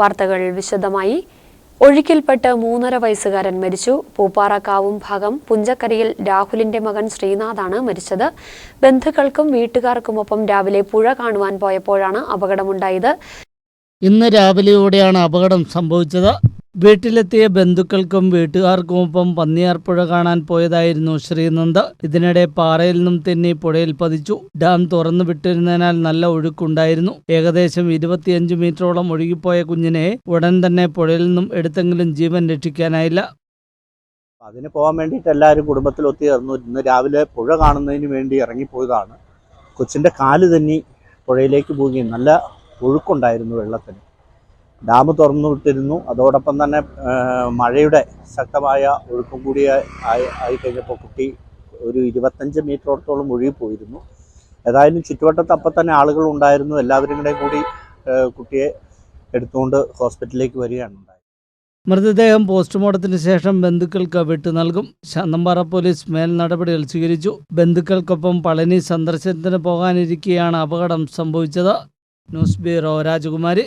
വാർത്തകൾ വിശദമായി. ഒഴുക്കിൽപ്പെട്ട് മൂന്നര വയസ്സുകാരൻ മരിച്ചു. പൂപ്പാറക്കാവും ഭാഗം പുഞ്ചക്കരയിൽ രാഹുലിന്റെ മകൻ ശ്രീനാഥാണ് മരിച്ചത്. ബന്ധുക്കൾക്കും വീട്ടുകാർക്കുമൊപ്പം രാവിലെ പുഴ കാണുവാൻ പോയപ്പോഴാണ് അപകടമുണ്ടായത്. ഇന്ന് രാവിലെയോടെയാണ് അപകടം സംഭവിച്ചത്. വീട്ടിലെത്തിയ ബന്ധുക്കൾക്കും വീട്ടുകാർക്കും ഒപ്പം പന്നിയാർപ്പുഴ കാണാൻ പോയതായിരുന്നു ശ്രീനന്ദ. ഇതിനിടെ പാറയിൽ നിന്നും തെന്നി പുഴയിൽ പതിച്ചു. ഡാം തുറന്നു വിട്ടിരുന്നതിനാൽ നല്ല ഒഴുക്കുണ്ടായിരുന്നു. ഏകദേശം ഇരുപത്തിയഞ്ച് മീറ്ററോളം ഒഴുകിപ്പോയ കുഞ്ഞിനെ ഉടൻ തന്നെ പുഴയിൽ നിന്നും എടുത്തെങ്കിലും ജീവൻ രക്ഷിക്കാനായില്ല. അതിന് പോകാൻ വേണ്ടിയിട്ട് എല്ലാവരും കുടുംബത്തിൽ ഒത്തുചേർന്നു. ഇന്ന് രാവിലെ പുഴ കാണുന്നതിന് വേണ്ടി ഇറങ്ങിപ്പോയതാണ്. കൊച്ചിന്റെ കാൽ തന്നെ പുഴയിലേക്ക് പോവുകയും നല്ല ഒഴുക്കുണ്ടായിരുന്നു വെള്ളത്തിന്. ഡാം തുറന്നു വിട്ടിരുന്നു അതോടൊപ്പം തന്നെ മഴയുടെ ശക്തമായ ഒഴുക്കും കൂടി ആയി ആയി കഴിഞ്ഞപ്പോൾ കുട്ടി ഒരു ഇരുപത്തഞ്ച് മീറ്ററോടത്തോളം ഒഴുകി പോയിരുന്നു. ഏതായാലും ചുറ്റുവട്ടത്ത് അപ്പം തന്നെ ആളുകൾ ഉണ്ടായിരുന്നു. എല്ലാവരും കൂടെ കുട്ടിയെ എടുത്തുകൊണ്ട് ഹോസ്പിറ്റലിലേക്ക് വരികയാണ് മൃതദേഹം പോസ്റ്റ്മോർട്ടത്തിന് ശേഷം ബന്ധുക്കൾക്ക് വിട്ടു നൽകും. ശാന്തമ്പാറ പോലീസ് മേൽ നടപടികൾ സ്വീകരിച്ചു. ബന്ധുക്കൾക്കൊപ്പം പളനി സന്ദർശനത്തിന് പോകാനിരിക്കെയാണ് അപകടം സംഭവിച്ചത്. ന്യൂസ് ബ്യൂറോ രാജകുമാരി.